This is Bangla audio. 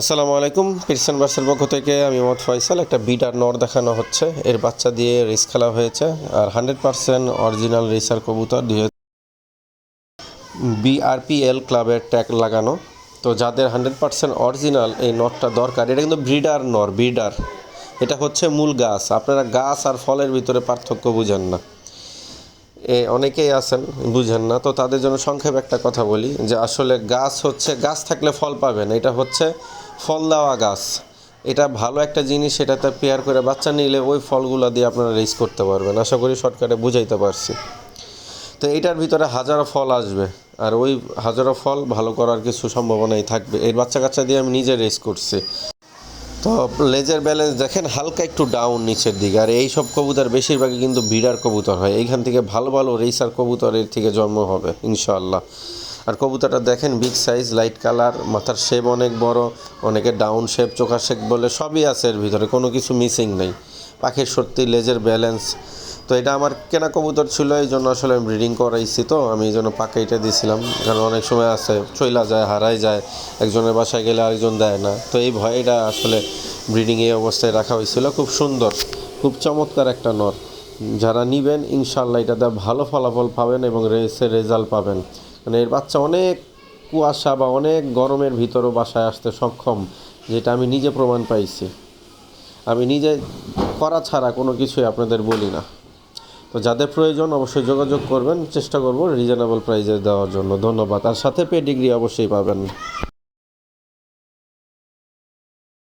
আসসালামু আলাইকুম পিরসন বার্সের পক্ষ থেকে আমি মোহাম্মদ ফয়সাল। একটা বিটার নর দেখানো হচ্ছে। এর বাচ্চা দিয়ে রেস খেলা হয়েছে আর হান্ড্রেড পার্সেন্ট অরিজিনাল রেসার কবুতর দুই বিআরপিএল ক্লাবের ট্যাগ লাগানো। তো যাদের হান্ড্রেড পার্সেন্ট অরিজিনাল এই নটটা দরকার, এটা কিন্তু ব্রিডার নর, ব্রিডার। এটা হচ্ছে মূল গাছ। আপনারা গাছ আর ফলের ভিতরে পার্থক্য বুঝেন না। এ অনেকেই আছেন, বুঝেন না। তো তাদের জন্য সংক্ষেপে একটা কথা বলি যে আসলে গাছ হচ্ছে গাছ থাকলে ফল পাবেন। এটা হচ্ছে ফল দেওয়া গাছ। এটা ভালো একটা জিনিস সেটাতে পেয়ার করে বাচ্চা নিলে ওই ফলগুলো দিয়ে আপনারা রেস করতে পারবেন। আশা করি শর্টকাটে বুঝাইতে পারছি। তো এটার ভিতরে হাজারো ফল আসবে। আর ওই হাজারো ফল ভালো করার কিছু সম্ভাবনাই থাকবে। এর বাচ্চা কাচ্চা দিয়ে আমি নিজে রেস করছি। তো লেজের ব্যালেন্স দেখেন, হালকা একটু ডাউন নিচের দিকে। আর এই সব কবুতর বেশিরভাগই কিন্তু বিড়ার কবুতর হয়। এইখান থেকে ভালো ভালো রেসার কবুতরের থেকে জন্ম হবে, ইনশাআল্লাহ। আর কবুতরটা দেখেন বিগ সাইজ লাইট কালার মাথার শেপ অনেক বড়, অনেকে ডাউন শেপ চোখা শেপ বলে সবই আছে এর ভিতরে, কোনো কিছু মিসিং নেই। পাখির সত্যি লেজের ব্যালেন্স তো এটা আমার কেনা কবুতর ছিল, এই জন্য আসলে আমি ব্রিডিং করাইছি তো, আমি এই জন্য পাকে এটা দিয়েছিলাম কারণ অনেক সময় আছে, চইলা যায় হারাই যায়, একজনের বাসায় গেলে আরেকজন দেয় না। তো এই ভয়টা আসলে ব্রিডিং এই অবস্থায় রাখা হয়েছিল, খুব সুন্দর, খুব চমৎকার একটা নর। যারা নিবেন ইনশাল্লাহ এটাতে ভালো ফলাফল পাবেন এবং রেসের রেজাল্ট পাবেন। মানে এর বাচ্চা অনেক কুয়াশা বা অনেক গরমের ভিতরও বাসায় আসতে সক্ষম, যেটা আমি নিজে প্রমাণ পাইছি। আমি নিজে করা ছাড়া কোনো কিছুই আপনাদের বলি না। তো যাদের প্রয়োজন অবশ্যই যোগাযোগ করবেন, চেষ্টা করব রিজনেবল প্রাইজে দেওয়ার জন্য। ধন্যবাদ। আর সাথে পে ডিগ্রি অবশ্যই পাবেন।